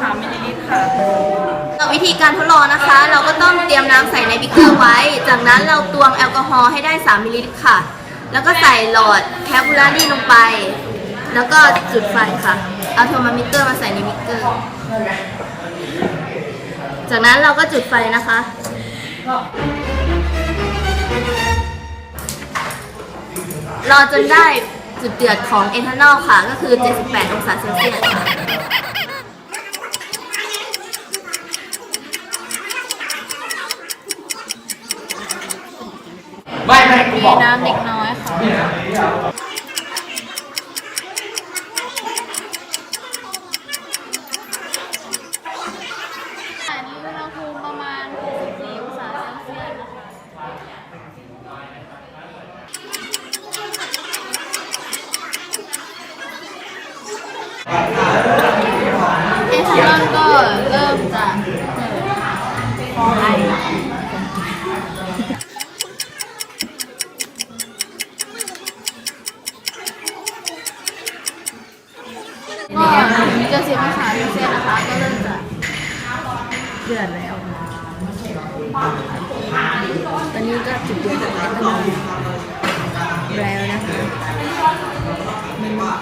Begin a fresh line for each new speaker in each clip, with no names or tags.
3มิลลิลิตรค่ะ
วิธีการทดลองนะคะ เราก็ต้องเตรียมน้ำใส่ในบิ๊กเกอร์ไว้ จากนั้นเราตวงแอลกอฮอล์ให้ได้ 3มิลลิลิตรค่ะ แล้วก็ใส่หลอดแคปบูลารี่ลงไป แล้วก็จุดไฟค่ะเอาเทอร์โมมิเตอร์มาใส่ในบิ๊กเกอร์ จากนั้นเราก็จุดไฟนะคะ รอจนได้จุดเดือดของเอทานอลค่ะ ก็คือ 78 องศาเซลเซียสค่ะ
ไม่ไม่กูบอก
น้ำเล็กน้อยค่ะ อันนี้อุณหภูมิประมาณ 64 องศาเซลเซียสนะคะ เอทานอลก็เริ่มจะพ จะสิบองศาเซลเซียนะคะก็เริ่มจะเดือดแล้วตอนนี้ก็จุดเดือดของไอตอนแล้วนะคะมันมีคือว่า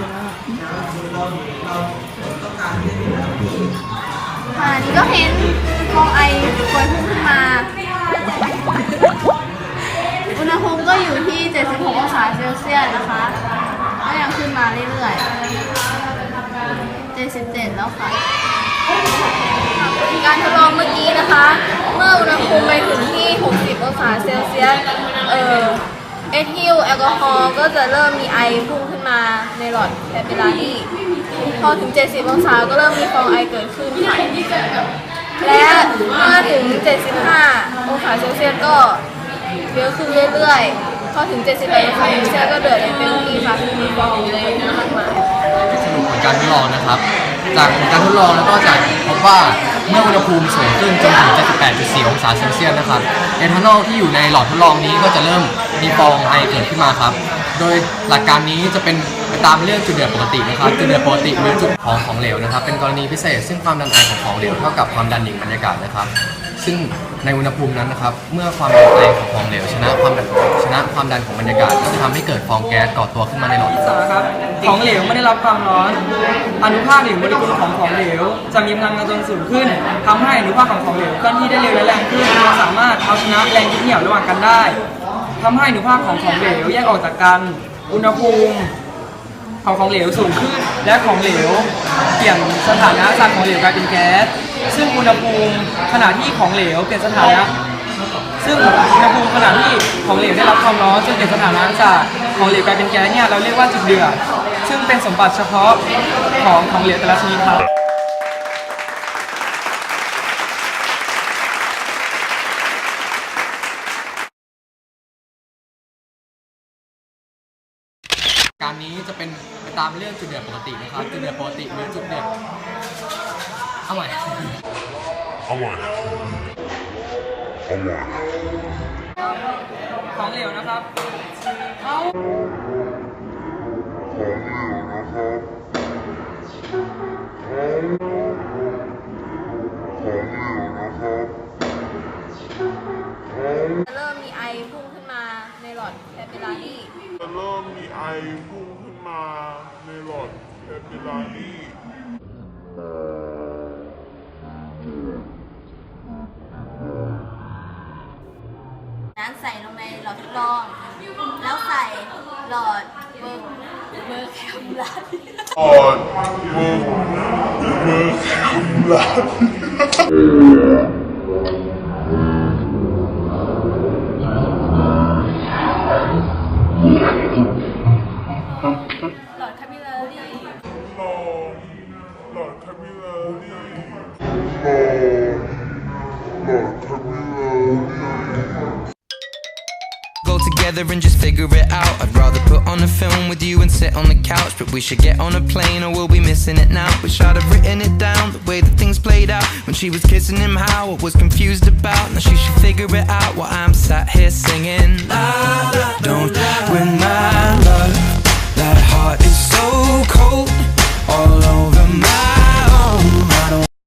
ค่ะอันนี้ก็เห็นฟองไอพวยพุ่งขึ้นมาอุณหภูมิก็อยู่ที่ 76 องศาเซลเซียสนะคะก็ยังขึ้นมาเรื่อยๆ 77 แล้วค่ะ การทดลองเมื่อกี้นะคะ เมื่ออุณหภูมิไปถึงที่ 60 องศาเซลเซียส เอ่อเอทิลแอลกอฮอล์ก็จะเริ่มมีไอพุ่งขึ้นมาในหลอดแคปิลลารีพอถึง 70 องศาก็เริ่มมีฟองไอเกิดขึ้นค่ะและเมื่อถึง 75 องศาเซลเซียสก็เยอะขึ้นเรื่อยๆ พอถึง78องศาเซลเซียสก็เดือดอย่างเต็มที่ค่ะมีฟองเลยมากมาย
สรุปผลการทดลองนะครับ จากผลการทดลองแล้วก็จากพบว่าเมื่ออุณหภูมิสูงขึ้นจนถึง 78.4 องศาเซลเซียสนะครับเอทานอลที่อยู่ในหลอดทดลองนี้ก็จะเริ่มมีฟองไอเกิดขึ้นมาครับ โดยหลักการนี้จะเป็นไปตามเรื่องจุดเดือดปกตินะครับ จุดเดือดปกติหรือจุดของของเหลวนะครับ เป็นกรณีพิเศษ ซึ่งความดันไอของของเหลวเท่ากับความดันหนึ่งบรรยากาศนะครับ ซึ่งในอุณหภูมินั้นนะครับ เมื่อความดันไอของของเหลวชนะ ความดันของบรรยากาศจะทำให้เกิดฟองแก๊สก่อตัวขึ้นมาในหลอด
สามครับ ของเหลวไม่ได้รับความร้อน อนุภาคหรือโมเลกุลของของเหลว จะมีพลังงานจนสูงขึ้นทำให้อนุภาคของของเหลวเคลื่อนที่ได้เร็วและแรงขึ้นจนสามารถเอาชนะแรงยึดเหนี่ยวระหว่างกันได้ทำให้อนุภาคของของเหลวแยกออกจากกัน อุณหภูมิ ของของเหลวสูงขึ้น และของเหลวเปลี่ยนสถานะจากของเหลวกลายเป็นแก๊ส ซึ่งอุณหภูมิขณะที่ของเหลวเปลี่ยนสถานะ ซึ่งอุณหภูมิขณะที่ของเหลวได้รับความร้อนจนเปลี่ยนสถานะจากของเหลวกลายเป็นแก๊สเนี่ยเราเรียกว่าจุดเดือดซึ่งเป็นสมบัติเฉพาะของของเหลวแต่ละชนิดครับ
การนี้จะเป็นไปตามเรื่องจุดเดือดปกตินะครับจุดเดือดปกติหรือจุดเดือดเอาใหม่
ของเหลวนะครับ
เริ่มมีไอพุ่งขึ้นมาในหลอดแคปิลลารี
จะเริ่มมีไอพุ่งขึ้นมาในหลอดแคปิลลารีั้
นใส่ลงในหลอดทดลอง แล้วใส่หลอดเบอร์เบอร์แคมลัห
ลอดเบอร์เบอร์แคมลัดหลอดคามิลา
รีห
ลอดหลอดคามิลารี
together and just figure it out. I'd rather put on a film with you and sit on the couch, but we should get on a plane or we'll be missing it now. Wish I'd have written it down the way that things played out when she was kissing him. How I was confused about. Now she should figure it out while I'm sat here singing. La la,